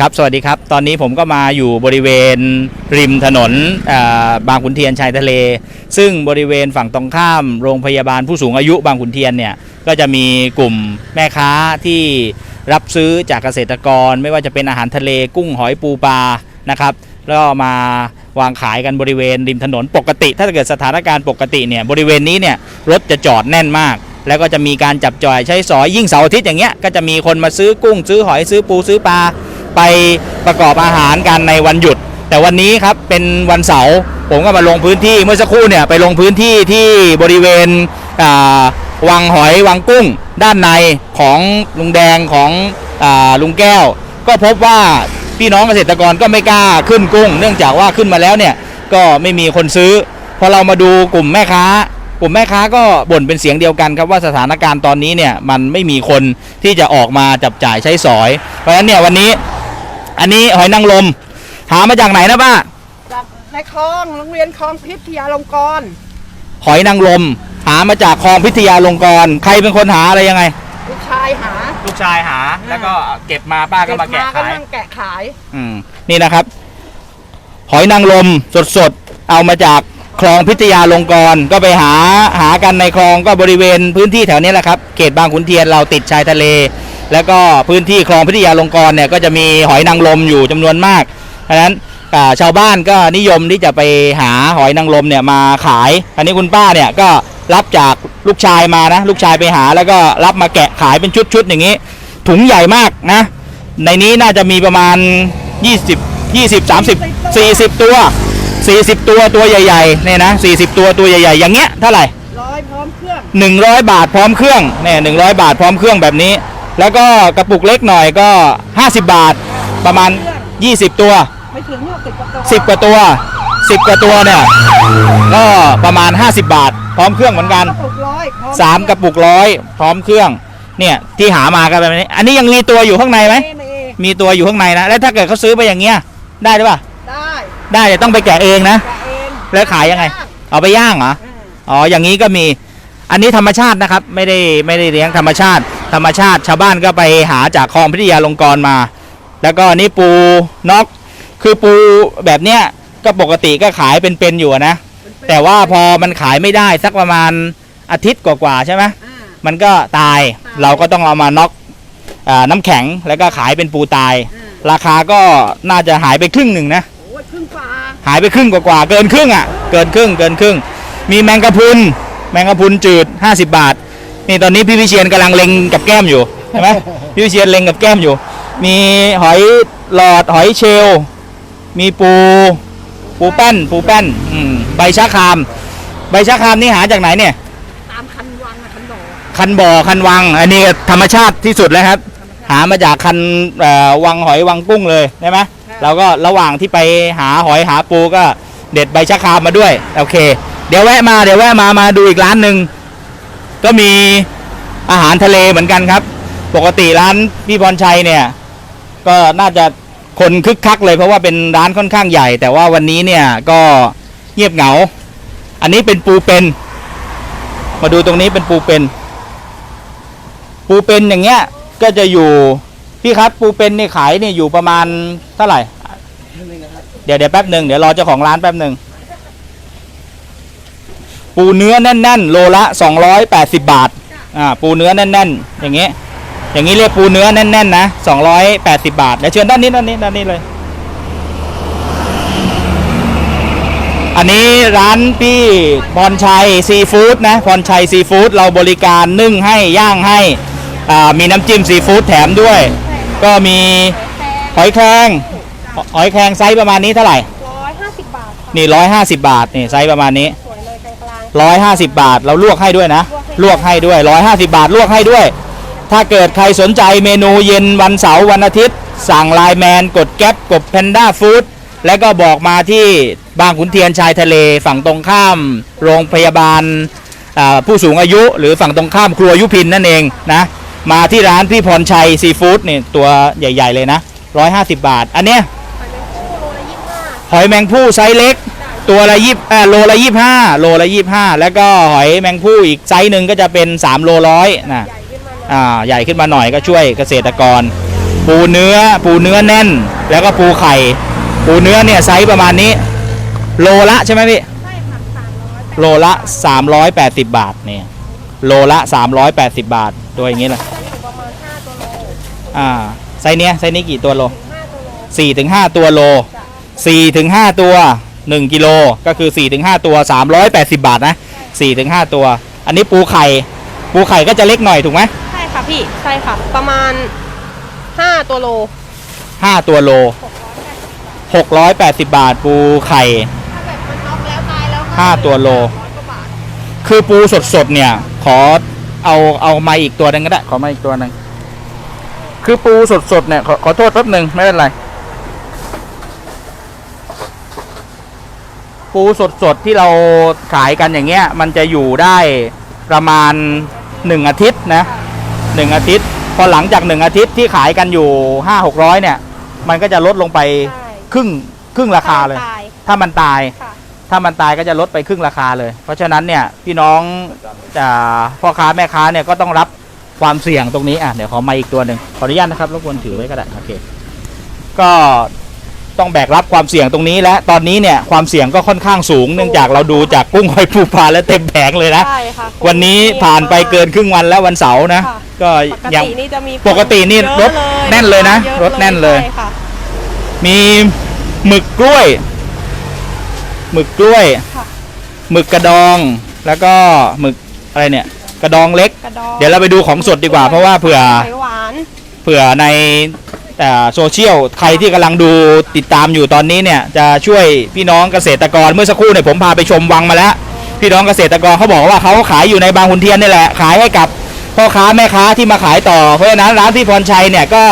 ครับ สวัสดีครับ ตอนนี้ผมก็มาอยู่บริเวณริมถนนบางขุนเทียนชายทะเล ซึ่งบริเวณฝั่งตรงข้ามโรงพยาบาลผู้สูงอายุบางขุนเทียนเนี่ย ก็จะมีกลุ่มแม่ค้าที่รับซื้อจากเกษตรกร ไม่ว่าจะเป็นอาหารทะเลกุ้งหอยปูปลา นะครับ แล้วมาวางขายกันบริเวณริมถนนปกติ ถ้าเกิดสถานการณ์ปกติเนี่ย บริเวณนี้เนี่ยรถจะจอดแน่นมากแล้วก็จะมีการจับจ่ายใช้สอยยิ่งเสาร์อาทิตย์อย่างเงี้ยก็จะมีคนมาซื้อกุ้งซื้อหอยซื้อปูซื้อปลา ไปประกอบอาหารกันในวันหยุด แต่วันนี้ครับเป็นวันเสาร์ผมก็มาลงพื้นที่เมื่อสักครู่เนี่ยไปลงพื้นที่ที่บริเวณอ่าวังหอยวังกุ้ง ด้านในของลุงแดงของอลุงแก้ว ก็พบว่าพี่น้องเกษตรกรก็ไม่กล้าขึ้นกุ้ง เนื่องจากว่าขึ้นมาแล้วเนี่ยก็ไม่มีคนซื้อพอเรามาดูกลุ่มแม่ค้ากลุ่มแม่ค้าก็บ่นเป็นเสียงเดียวกันครับว่าสถานการณ์ตอนนี้เนี่ยมันไม่มีคนที่จะออกมาจับจ่ายใช้สอย เพราะฉะนั้นเนี่ยวันนี้ อันนี้หอยนางรมหามาจากไหนนะป้าจากในคลองโรงเรียนคลองพิทยาลงกรณ์หอยนางรมหามาจากคลองพิทยาลงกรณ์ใครเป็นคนหาอะไรยังไง ลูกชายหาลูกชายหา แล้วก็เก็บมาป้าก็มาแกะก็ขายนั่งแกะขายอืมนี่นะครับ หอยนางรมสดๆเอามาจากคลองพิทยาลงกรณ์ก็ไปหาหากันในคลองก็บริเวณพื้นที่แถวนี้แหละครับ เขตบางขุนเทียนเราติดชายทะเล แล้วก็พื้นที่คลองพิทยาลงกรณ์เนี่ยก็จะมีหอยนางรมอยู่จำนวนมากเพราะฉะนั้นอ่าชาวบ้านก็นิยมที่จะไปหาหอยนางรมเนี่ยมาขาย อันนี้คุณป้าเนี่ยก็รับจากลูกชายมานะ ลูกชายไปหาแล้วก็รับมาแกะขายเป็นชุดๆอย่างนี้ ถุงใหญ่มากนะ ในนี้น่าจะมีประมาณ 20 20 30 40 ตัว 40 ตัวตัวใหญ่ๆเนี่ยนะ40 ตัวตัวใหญ่ๆ อย่างเงี้ยเท่าไหร่ร้อยพร้อมเครื่อง100 บาทพร้อมเครื่องเนี่ย100 บาทพร้อมเครื่องแบบนี้ แล้วก็กระปุกเล็กหน่อยก็ 50 บาทประมาณ 20 ตัว ไม่ถึงหรอกสิบกว่าตัว10 กว่าตัว 10 กว่าตัวเนี่ยก็ประมาณ 50 บาท พร้อมเครื่องเหมือนกันกระปุกร้อยพร้อมสามกระปุกร้อยพร้อมเครื่องเนี่ยที่หามากันแบบนี้ อันนี้ยังมีตัวอยู่ข้างในไหม เอเมเอมีตัวอยู่ข้างในนะ แล้วถ้าเกิดเขาซื้อไปอย่างเงี้ยได้หรือเปล่า ได้ได้แต่ต้องไปแกะเองนะแกะเองแล้วขายยังไง เอาไปย่างเหรอ อืมอ๋อ อย่างนี้ก็มี อันนี้ธรรมชาตินะครับ ไม่ได้ไม่ได้เลี้ยงธรรมชาติ ธรรมชาติชาวบ้านก็ไปหาจากคลองพิทยาลงกรมา แล้วก็นี่ปูน็อกคือปูแบบเนี้ยก็ปกติก็ขายเป็นๆอยู่อะนะ แต่ว่าพอมันขายไม่ได้สักประมาณอาทิตย์กว่าๆใช่ไหมมันก็ตายเราก็ต้องเอามาน็อกอน้ำแข็งแล้วก็ขายเป็นปูตาย ราคาก็น่าจะหายไปครึ่งหนึ่งนะหายไปครึ่งกว่าๆเกินครึ่งอะ เกินครึ่งเกินครึ่ง มีแมงกะพรุนแมงกะพรุนจืด 50 บาท นี่ตอนนี้พี่วิเชียนกำลังเล็งกับแก้มอยู่ใช่ไหม พี่วิเชียนเล็งกับแก้มอยู่ มีหอยหลอดหอยเชลลมีปู ปูแป้น ปูแป้นอืมใบชะคราม ใบชะครามนี่หาจากไหนเนี่ย ตามคันวังอะคันดอกคันบ่อคันวัง อันนี้ธรรมชาติที่สุดแล้วครับหามาจากคันเอ่อวังหอยวังกุ้งเลยใช่ไหมเราก็ระหว่างที่ไปหาหอยหาปูก็เด็ดใบชะครามมาด้วย โอเค เดี๋ยวแวะมาเดี๋ยวแวะมามาดูอีกร้านหนึ่ง ก็มีอาหารทะเลเหมือนกันครับ ปกติร้านพี่พรชัยเนี่ย ก็น่าจะคนคึกคักเลยเพราะว่าเป็นร้านค่อนข้างใหญ่ แต่ว่าวันนี้เนี่ยก็เงียบเหงา อันนี้เป็นปูเป็น มาดูตรงนี้เป็นปูเป็น ปูเป็นอย่างเงี้ยก็จะอยู่พี่ครับปูเป็นนี่ขายเนี่ยอยู่ประมาณเท่าไหร่ เดี๋ยวเดี๋ยวแป๊บหนึ่งเดี๋ยวรอเจ้าของร้านแป๊บหนึ่ง ปูเนื้อแน่นๆ โลละ 280 บาทอ่าปูเนื้อแน่นๆ อย่างเงี้ยอย่างนี้เรียกปูเนื้อแน่นๆนะ280 บาทเดี๋ยวเชิญด้านนี้ด้านนี้ด้านนี้เลย อันนี้ร้านพี่พรชัยซีฟู้ดนะพรชัยซีฟู้ดเราบริการนึ่งให้ย่างให้อ่ามีน้ำจิ้มซีฟู้ดแถมด้วย ก็มีหอยแครงหอยแครงไซส์ประมาณนี้เท่าไหร่ร้อยห้าสิบบาท นี่ร้อยห้าสิบบาท นี่ไซส์ประมาณนี้ สวยเลยกลางร้อยห้าสิบบาท เราลวกให้ด้วยนะ ลวกให้ด้วยร้อยห้าสิบาทลวกให้ด้วย ถ้าเกิดใครสนใจเมนูเย็นวันเสาร์วันอาทิตย์ สั่งไลน์แมนกดแก๊ปกดแพนด้าฟู้ดแล้วก็บอกมาที่บางขุนเทียนชายทะเล ฝั่งตรงข้าม โรงพยาบาลอ่าผู้สูงอายุ หรือฝั่งตรงข้ามครัวยุพินนั่นเองนะมาที่ร้านพี่พรชัยซีฟู้ดนี่ตัวใหญ่ ๆ เลยนะ 150 บาท อันเนี้ยหอยแมงผู้ไซส์เล็ก ตัวละยี่เอ่อโลละยี่ห้าโลละยี่ห้าแล้วก็หอยแมงผู้อีกไซส์หนึ่งก็จะเป็น3โลร้อยนะอ่าใหญ่ขึ้นมาหน่อยก็ช่วยเกษตรกร ปูเนื้อปูเนื้อแน่น แล้วก็ปูไข่ ปูเนื้อเนี่ยไซส์ประมาณนี้ โลละใช่ไหมพี่ใช่ค่ะสามร้อยโลละ 380 บาทเนี่ยโลละ 380 บาท ตัวอย่างนี้แหละจะอยู่ประมาณห้าตัวโลอ่าไซส์เนี้ยไซส์นี้กี่ตัวโลห้าตัวโล4ถึง5ตัวโลจ้ะ4ถึง5ตัว 1กิโลก็คือ4ถึง5ตัว 380 บาทนะ4ถึง5ตัว อันนี้ปูไข่ ปูไข่ก็จะเล็กหน่อยถูกไหมใช่ค่ะพี่ใช่ค่ะ ประมาณห้าตัวโล 5 ตัวโล 680 บาท ปูไข่ ถ้าแบบมันน็อกแล้วตายแล้วก็ห้าตัวโล ร้อยกว่าบาทคือปูสดๆเนี่ย ขอเอาเอามาอีกตัวหนึงก็ได้ ขอมาอีกตัวหนึงคือปูสดๆเนี่ยขอขอโทษแป๊บหนึ่งไม่เป็นไร ปูสดๆที่เราขายกันอย่างเงี้ย มันจะอยู่ได้ประมาณหนึ่งอาทิตย์นะหนึ่งอาทิตย์ พอหลังจากหนึ่งอาทิตย์ที่ขายกันอยู่ห้าหกร้อยเนี่ย มันก็จะลดลงไปใช่ครึ่งครึ่งราคาเลยตายถ้ามันตายค่ะถ้ามันตายก็จะลดไปครึ่งราคาเลย เพราะฉะนั้นเนี่ยพี่น้องอ่าพ่อค้าแม่ค้าเนี่ยก็ต้องรับความเสี่ยงตรงนี้อะเดี๋ยวขอมาอีกตัวหนึ่งขออนุญาตนะครับรบกวนถือไว้ก็ได้โอเคก็ ต้องแบกรับความเสี่ยงตรงนี้และตอนนี้เนี่ยความเสี่ยงก็ค่อนข้างสูง เนื่องจากเราดูจากกุ้งหอยปูปลาและเต็มแผงเลยนะ ใช่ค่ะวันนี้ผ่านไปเกินครึ่งวันแล้ววันเสาร์นะ ค่ะก็ปกยังตินี่จะมีปกตินี่เยอะรถแน่นเลยนะยอรถแน่นเลย ใช่ค่ะมีหมึกกล้วย หมึกกล้วย ค่ะ หมึกกระดอง แล้วก็หมึกอะไรเนี่ย กระดองเล็ก กระดองเดี๋ยวเราไปดูของสดดีกว่า เพราะว่าเผื่อ ไขหวาน เผื่อในแต่ โซเชียลใครที่กำลังดูติดตามอยู่ตอนนี้เนี่ยจะช่วยพี่น้องเกษตรกรเมื่อสักครู่เนี่ยผมพาไปชมวังมาแล้ว พี่น้องเกษตรกรเขาบอกว่าเขาขายอยู่ในบางขุนเทียนนี่แหละขายให้กับพ่อค้าแม่ค้าที่มาขายต่อเพราะฉะนั้นร้านพี่พรชัยเนี่ยก็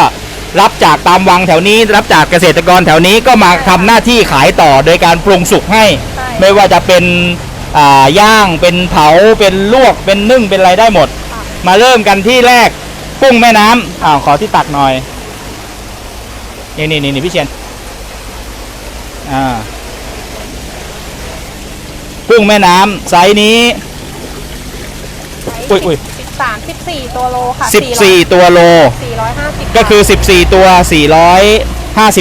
รับจากตามวังแถวนี้ รับจากเกษตรกรแถวนี้ก็มาทำหน้าที่ขายต่อโดยการปรุงสุกให้ ไม่ว่าจะเป็นย่างเป็นเผาเป็นลวกเป็นนึ่งเป็นอะไรได้หมด มาเริ่มกันที่แรกกุ้งแม่น้ำอ้าวขอที่ตักหน่อย นี่นี่นี่นี่พี่เชียนอ่ากุ้งแม่น้ำไซส์นี้อุ้ยอุ้ยสิบสามสิบสี่ตัวโลค่ะ14ตัวโลสี่ร้อยห้าสิบก็คือ14ตัว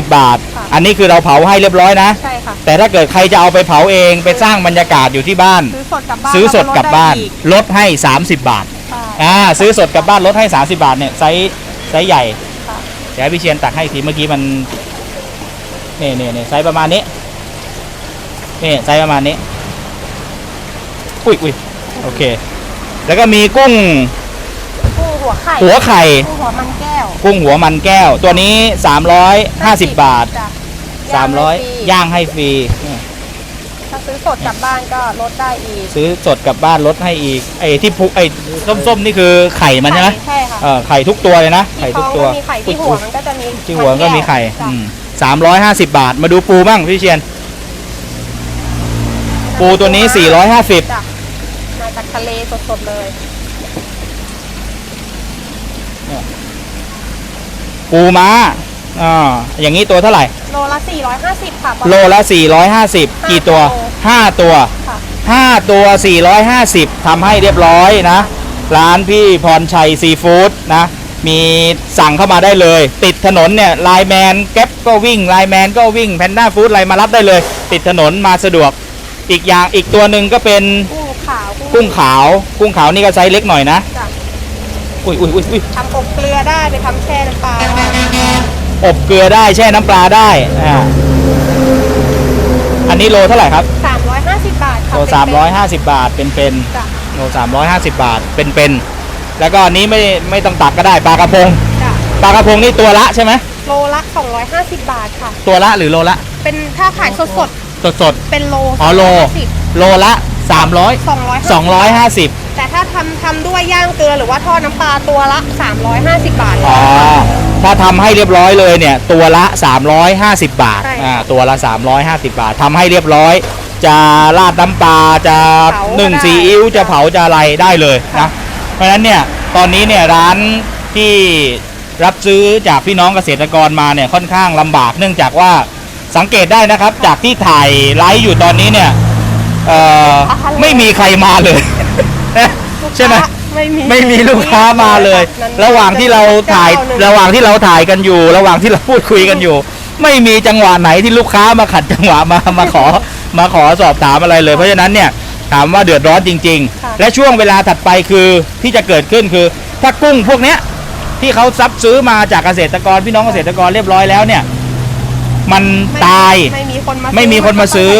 450บาทค่ะอันนี้คือเราเผาให้เรียบร้อยนะใช่ค่ะแต่ถ้าเกิดใครจะเอาไปเผาเองไปสร้างบรรยากาศอยู่ที่บ้าน ซื้อสดกลับบ้านซื้อสดกลับบ้านแวก็ลดได้อีลดให้ 30 บาทใช่อ่าซื้อสดกลับบ้านลดให้ 30 บาทเนี่ยไซส์ไซส์ใหญ่ค่ะ เดี๋ยวให้พี่เชียนตักให้อีกทีเมื่อกี้มันนี่นี่นี่ไซส์ประมาณนี้นี่ไซส์ประมาณนี้อุ้ยอุ้ยโอเค แล้วก็มีกุ้งกุ้งหัวไข่หัวไข่กุ้งหัวมันแก้ว กุ้งหัวมันแก้ว ตัวนี้ 350 บาทจ้ะ300ย่างให้ฟรีถ้า ซื้อสดกลับบ้านก็ลดได้อีกซื้อสดกลับบ้านลดให้อีกไอ้ที่พุไอ้ส้มๆนี่คือไข่มันใช่ไหมใช่ค่ะเออไข่ทุกตัวเลยนะไข่ที่ทุท้กองตัวก็มีไข่ที่หัวมันก็จะมีที่หัวก็มีไข่จ้ะสามร้อยห้าสิบบาทมาดูปูบ้างพี่เชียน ปูตัวนี้สี่ร้อยห้าสิบจ้ะมาจากทะเลสดๆเลยปูม้า อ่าอย่างนี้ตัวเท่าไหร่ โลละ 450 ค่ะโลละสี่ร้อยห้าสิบกี่ตัวห้าตัว ค่ะห้าตัวสี่ร้อยห้าสิบทำให้เรียบร้อยนะ ร้านพี่พรชัยซีฟู้ดนะ มีสั่งเข้ามาได้เลย ติดถนนเนี่ยไลน์แมนแก๊ปก็วิ่งไลน์แมนก็วิ่งแพนด้าฟู้ดอะไรมารับได้เลย ติดถนนมาสะดวก อีกอย่างอีกตัวหนึ่งก็เป็นกุ้งขาว กุ้งขาว กุ้งขาวนี่ก็ไซส์เล็กหน่อยนะจ้ะอุ้ยอุ้ยอุ้ยอุ้ยทำอบเกลือได้ไปทำแช่น้ำปลาได้ อบเกลือได้แช่น้ำปลาได้อ่าอันนี้โลเท่าไหร่ครับ 350 บาทค่ะโลเป็นสามร้อยห้าสิบบาทเป็นเป็นจ้ะโลสามร้อยห้าสิบบาทเป็นเป็นแล้วก็อันนี้ไม่ไม่ต้องตักก็ได้ปลากระพงจ้ะปลากระพงนี่ตัวละใช่ไหมโลละ 250 บาทค่ะ ตัวละหรือโลละเป็นถ้าขายสดสดสดๆ เป็นโลอ๋อโล 250 โลละสามร้อย250 สองร้อยห้าสิบแต่ถ้าทำทำด้วยย่างเกลือหรือว่าทอดน้ำปลาตัวละ 350 บาท อ๋อถ้าทำให้เรียบร้อยเลยเนี่ย ตัวละ 350 บาทใช่อ่าตัวละ 350 บาททำให้เรียบร้อย จะราดน้ำปลาจะเผาก็นึ่งได้ซีอิ๊วจะเผาจะอะไรได้เลยนะเพราะฉะนั้นเนี่ยตอนนี้เนี่ยร้านที่รับซื้อจากพี่น้องเกษตรกรมาเนี่ยค่อนข้างลำบาก เนื่องจากว่าสังเกตได้นะครับ จากที่ถ่ายไลฟ์อยู่ตอนนี้เนี่ยเอ่อไม่มีใครมาเลย ใช่ไหมลไม่มีไม่มีลูกค้ามาเลยนั่นระหว่างที่เราถ่ายเจ้หนึ่งระหว่างที่เราถ่ายกันอยู่ ระหว่างที่เราพูดคุยกันอยู่ ไม่มีจังหวะไหนที่ลูกค้ามาขัดจังหวะมามาขอมาขอสอบถามอะไรเลย เพราะฉะนั้นเนี่ยถามว่าเดือดร้อนจริงค่ะๆและช่วงเวลาถัดไปคือที่จะเกิดขึ้นคือ ถ้ากุ้งพวกเนี้ยที่เขาซับซื้อมาจากเกษตรกรพี่น้องเกษตรกรเรียบร้อยแล้วเนี่ย มันไม่ตายไม่มีคนมาไม่มีคนมาซื้อ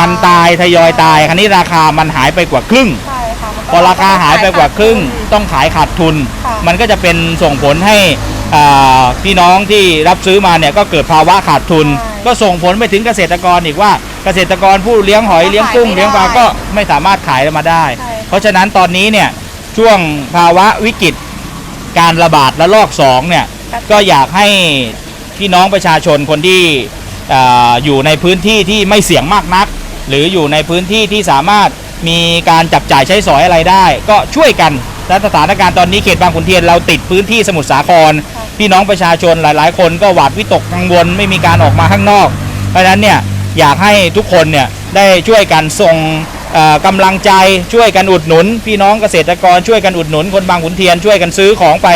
มันตายทยอยตายคราวนี้ราคามันหายไปกว่าครึ่งใช่ค่ะมันก็ พอราคาหายไปกว่าครึ่งต้ต้องขายขาดทุนค่ะมันก็จะเป็นส่งผลให้อ่าพี่น้องที่รับซื้อมาเนี่ยก็เกิดภาวะขาดทุนใช่ก็ส่งผลไปถึงเกษตรกรอีกว่าเกษตรกรผู้เลี้ยงหอยก็เลี้ยงกุ้งขายไม่เลี้ยงปลาได้ก็ไม่สามารถขายมาได้ใช่เพราะฉะนั้นตอนนี้เนี่ยช่วงภาวะวิกฤตการระบาดระลอกสองเนี่ยก็อยากให้พี่น้องประชาชนคนที่อ่าอยู่ในพื้นที่ที่ไม่เสี่ยงมากนัก หรืออยู่ในพื้นที่ที่สามารถ มีการจับจ่ายใช้สอยอะไรได้ ก็ช่วยกันและสถานการณ์ตอนนี้เขตบางขุนเทียนเราติดพื้นที่สมุทรสาครค่ะพี่น้องประชาชนหลาย ๆ คนก็หวาดวิตกกังวลไม่มีการออกมาข้างนอก เพราะฉะนั้นเนี่ยอยากให้ทุกคนเนี่ยได้ช่วยกันส่งเอ่อกำลังใจช่วยกันอุดหนุน พี่น้องเกษตรกรช่วยกันอุดหนุน คนบางขุนเทียนช่วยกันซื้อของไป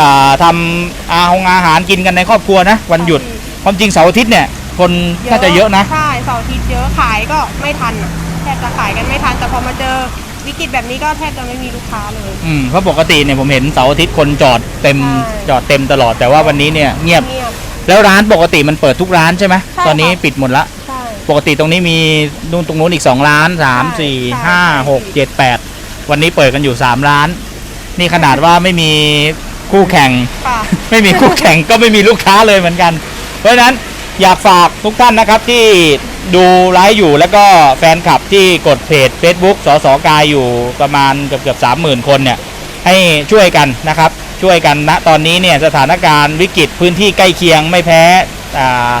อ่าทำอาหงอาหารกินกันในครอบครัวนะวันหยุดความจริงเสาร์อาทิตย์เนี่ยคนน่าจะเยอะนะใช่เสาร์อาทิตย์เยอะขายก็ไม่ทันอะ แทบจะขายกันไม่ทันแต่พอมาเจอวิกฤตแบบนี้ก็แทบจะไม่มีลูกค้าเลย อืมเพราะปกติเนี่ยผมเห็นเสาร์อาทิตย์คนจอดเต็มใช่ จอดเต็มตลอดแต่ว่าวันนี้เนี่ยเงียบ เงียบ แล้วร้านปกติมันเปิดทุกร้านใช่ไหมใช่ตอนนี้ค่ะ ปิดหมดละ ใช่ ปกติตรงนี้มีนู่นตรงนู้นอีก2ร้าน3ใช่4ใช่5 6 7 8 วันนี้เปิดกันอยู่ 3 ร้าน นี่ขนาดว่าไม่มีคู่แข่ง ค่ะ ไม่มีคู่แข่งก็ไม่มีลูกค้าเลยเหมือนกัน เพราะฉะนั้น อยากฝากทุกท่านนะครับที่ดูไลฟ์อยู่แล้วก็แฟนคลับที่กดเพจ Facebook สสกายอยู่ประมาณเกือบเกือบสามหมื่นคนเนี่ยให้ช่วยกันนะครับ ช่วยกันนะตอนนี้เนี่ยสถานการณ์วิกฤตพื้นที่ใกล้เคียงไม่แพ้อ่า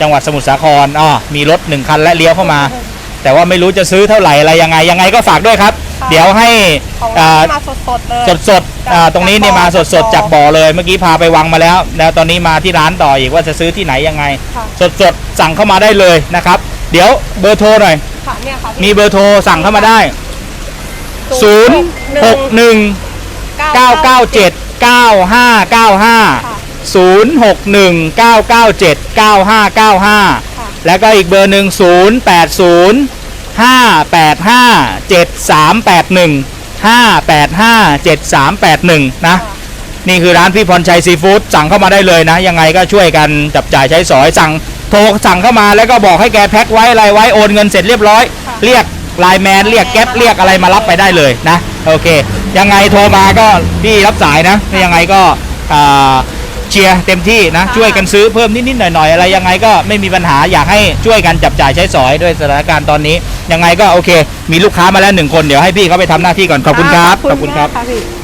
จังหวัดสมุทรสาครอ๋อมีรถหนึ่งคันและเลี้ยวเข้ามา แต่ว่าไม่รู้จะซื้อเท่าไหร่อะไรยังไงยังไงก็ฝากด้วยครับค่ะเดี๋ยวให้ของอ่าร้านมาสดๆเลย สดสดๆ อ่าตรงนี้เนี่ยมาสดสดๆจากบ่อเลย เมื่อกี้พาไปวังมาแล้ว แล้วตอนนี้มาที่ร้านต่ออีกว่าจะซื้อที่ไหนยังไง ค่ะสดสดๆสั่งเข้ามาได้เลยนะครับ เดี๋ยวเบอร์โทรหน่อย ค่ะเนี่ยค่ะมีเบอร์โทรสั่งเข้ามาได้ 0 6 1 9 9 7 9 5 9ค่ะ5 0 6 1 9 9 7 9 5 9 5ค่ะแล้วก็อีกเบอร์หนึ่ง0 8 0 5 8 5 7 3 8 1 5 8 5 7 3 8 1 นะ นี่คือร้านพี่พรชัยซีฟู้ดสั่งเข้ามาได้เลยนะ ยังไงก็ช่วยกันจับจ่ายใช้สอยสั่งโทรสั่งเข้ามาแล้วก็บอกให้แกแพ็คไว้อะไรไว้โอนเงินเสร็จเรียบร้อย เรียกไลน์แมนเรียกแก๊ปเรียกอะไรมารับไปได้เลยนะ โอเค ยังไงโทรมาก็พี่รับสายนะยังไงก็อ่า เชียร์เต็มที่นะค่ะช่วยกันซื้อเพิ่มนิด ๆ หน่อย ๆ อะไรยังไงก็ไม่มีปัญหาอยากให้ช่วยกันจับจ่ายใช้สอยด้วยสถานการณ์ตอนนี้ ยังไงก็โอเค มีลูกค้ามาแล้วหนึ่งคนเดี๋ยวให้พี่เขาไปทำหน้าที่ก่อนขอบคุณครับขอบคุณมากค่ะพี่